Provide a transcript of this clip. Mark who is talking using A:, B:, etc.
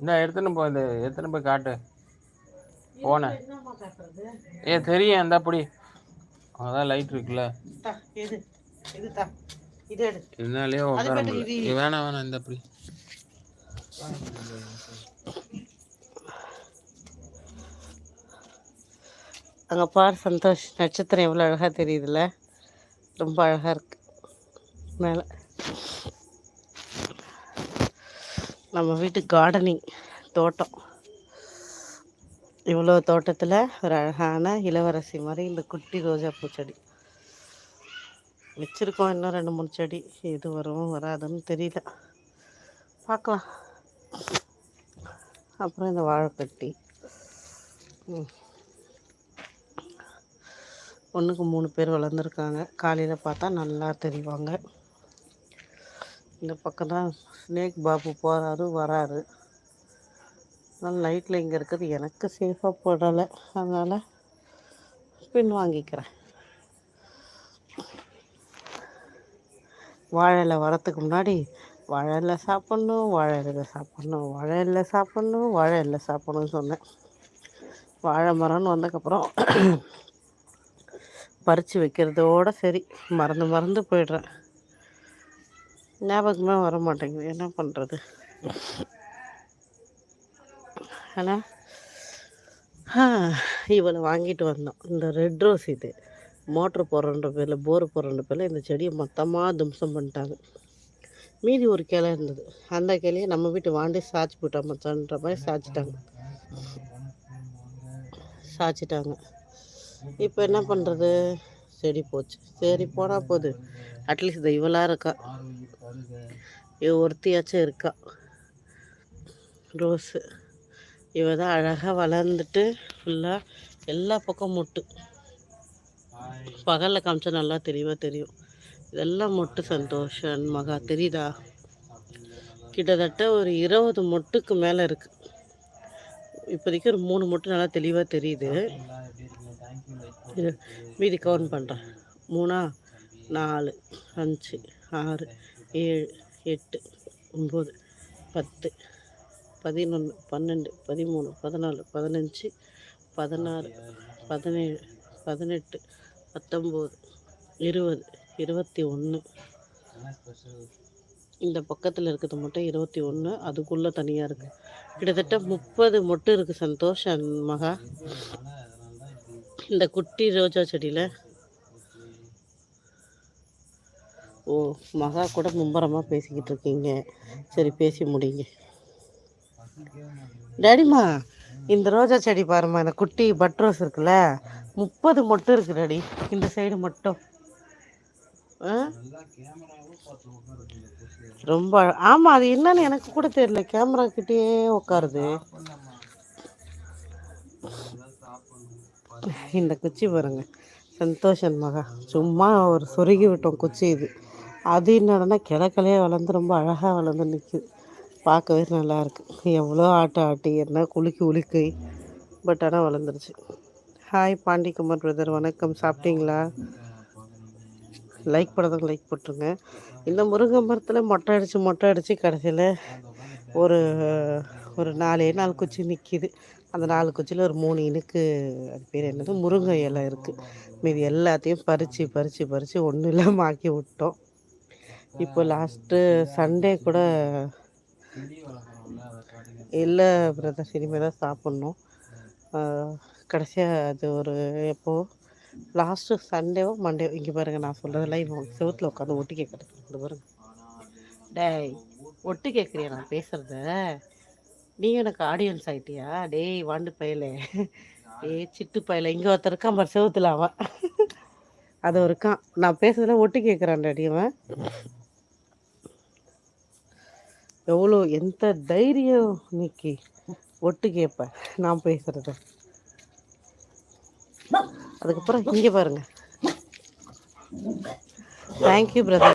A: இந்த எடுத்துன்னு போ இந்த எடுத்துன்னு போய் காட்டு. போனேன். ஏ தெரியும் இந்த அப்படி அதான் லைட் இருக்குல்ல. இதனாலே வேணாம் வேணாம் இந்த அப்படி
B: அங்கே பார் சந்தோஷ் நட்சத்திரம் எவ்வளோ அழகாக தெரியுதுல்ல? ரொம்ப அழகாக இருக்கு. மேலே. நம்ம வீட்டு கார்டனிங் தோட்டம். இவ்வளோ தோட்டத்தில் ஒரு அழகான இளவரசி மாதிரி இந்த குட்டி ரோஜா பூச்செடி வச்சுருக்கோம் இன்னும் ரெண்டு மூணு செடி. எது வரும் வராதுன்னு தெரியல. பார்க்கலாம் அப்புறம் இந்த வாழைக்கட்டி ம். ஒன்றுக்கு மூணு பேர் வளர்ந்துருக்காங்க. காலையில் பார்த்தா நல்லா தெரிவாங்க. இந்த பக்கம் தான் ஸ்னேக் பாபு போகிறாரு வராரு. அதனால் லைட்டில் இங்கே இருக்கிறது எனக்கு சேஃபாக போடலை. அதனால் பின் வாங்கிக்கிறேன். வாழை வரத்துக்கு முன்னாடி வாழை சாப்பிட்ணும் வாழை சாப்பிட்ணும் வாழை சாப்பிட்ணும் வாழை சாப்பிட்ணும்னு சாப்பிட்ணுன்னு சொன்னேன். வாழை மரம்னு வந்ததுக்கப்புறம் பறித்து வைக்கிறதோட சரி. மறந்து மறந்து போயிடுறேன். ஞாபகமே வர மாட்டேங்குது. என்ன பண்ணுறது ஆனால் இவளை வாங்கிட்டு வந்தோம். இந்த ரெட் ரோஸ் இது. மோட்ரு போடுறன்ற பேரில் போர் போடுறன்ற பேரில் இந்த செடியை மொத்தமாக தும்சம் பண்ணிட்டாங்க. மீதி ஒரு கிளை இருந்தது. அந்த கிளையை நம்ம வீட்டு வாண்டி சாய்ச்சி போட்டா மச்சான்ற மாதிரி சாய்ச்சிட்டாங்க. சாய்ச்சிட்டாங்க. இப்போ என்ன பண்ணுறது செடி போச்சு. சரி போனால் போகுது அட்லீஸ்ட் இந்த இவளாக இருக்கா. இவ ஒருத்தியாச்சும் இருக்கா. ரோஸு இவ தான் அழகாக வளர்ந்துட்டு ஃபுல்லாக எல்லா பக்கம் மொட்டு. பகலில் காமிச்சா நல்லா தெளிவாக தெரியும். இதெல்லாம் மொட்டு சந்தோஷம் மகா தெரியுதா? கிட்டத்தட்ட ஒரு இருபது மொட்டுக்கு மேலே இருக்குது இப்போதைக்கு ஒரு மூணு மொட்டு நல்லா தெளிவாக தெரியுது. மீதி கவுண்ட் பண்ணுறேன் மூணா நாலு அஞ்சு ஆறு ஏழு எட்டு ஒம்பது பத்து பதினொன்று பன்னெண்டு பதிமூணு பதினாலு பதினஞ்சு பதினாறு பதினேழு பதினெட்டு பத்தொம்போது இருபது இருபத்தி ஒன்று. இந்த பக்கத்தில் இருக்கிறது மட்டும் இருபத்தி ஒன்று அதுக்குள்ளே தனியாக இருக்குது கிட்டத்தட்ட முப்பது மொட்டு இருக்குது சந்தோஷ் மகா. இந்த குட்டி ரோஜா செடியில். ஓ மகா கூட மும்பரமாக பேசிக்கிட்டு இருக்கீங்க. சரி பேசி முடிங்க. டேடிம்மா இந்த ரோஜா செடி பாரும்மா இந்த குட்டி பட் ரோஸ் இருக்குல்ல முப்பது மட்டும் இருக்கு டேடி இந்த சைடு மட்டும். ஆ? ரொம்ப ஆமாம் அது என்னன்னு எனக்கு கூட தெரியல கேமரா கிட்டேயே உட்காருது இந்த குச்சி பாருங்க. சந்தோஷன் மகா. சும்மா ஒரு சொருகி விட்டோம் குச்சி இது. அது என்னடனா கிழக்கிளையே வளர்ந்து ரொம்ப அழகாக வளர்ந்து நிற்குது பார்க்கவே நல்லா இருக்கு. எவ்வளோ ஆட்டம் ஆட்டி என்ன குலுக்கி உலுக்கு பட் ஆனால் வளர்ந்துருச்சு. ஹாய் பாண்டிக்குமார் பிரதர் வணக்கம். சாப்பிட்டீங்களா? லைக் பண்ணதுக்கு லைக் போட்டுருங்க. இந்த முருங்கை மரத்தில் மொட்டை அடித்து மொட்டை அடித்து கடைசியில் ஒரு ஒரு நாலே நாலு குச்சி நிற்கிது அந்த நாலு குச்சியில் ஒரு மூணு இனுக்கு அது பேர் என்னது? முருங்கை இலை இருக்குது மீதி எல்லாத்தையும் பறித்து பறித்து பறித்து ஒன்றும் இல்லாமல் ஆக்கி விட்டோம். இப்போ லாஸ்ட்டு சண்டே கூட இல்லை பிரதர் இனிமேல் தான் சாப்பிட்ணும். கடைசியாக அது ஒரு எப்போ? லாஸ்ட்டு சண்டேவோ மண்டே இங்கே பாருங்கள் நான் சொல்கிறதெல்லாம் இவன் செவத்தில் உட்காந்து ஒட்டு கேட்குறது பாருங்கள் டேய் ஒட்டு கேட்குறியா நான் பேசுகிறத நீ எனக்கு ஆடியன்ஸ் ஆயிட்டியா? டேய் வாண்டு பயலே. ஏய் சிட்டு பயல. இங்கே ஒருத்தர் இருக்கான் பாரு செவுத்துல அவன். அது இருக்கான் நான் பேசுறதுல ஒட்டு கேட்குறான் அவன். எவ்வளோ எந்த தைரியம் இன்னைக்கு? ஒட்டு கேட்பேன் நான் பேசுகிறத அதுக்கப்புறம் இங்கே பாருங்க. Thank you brother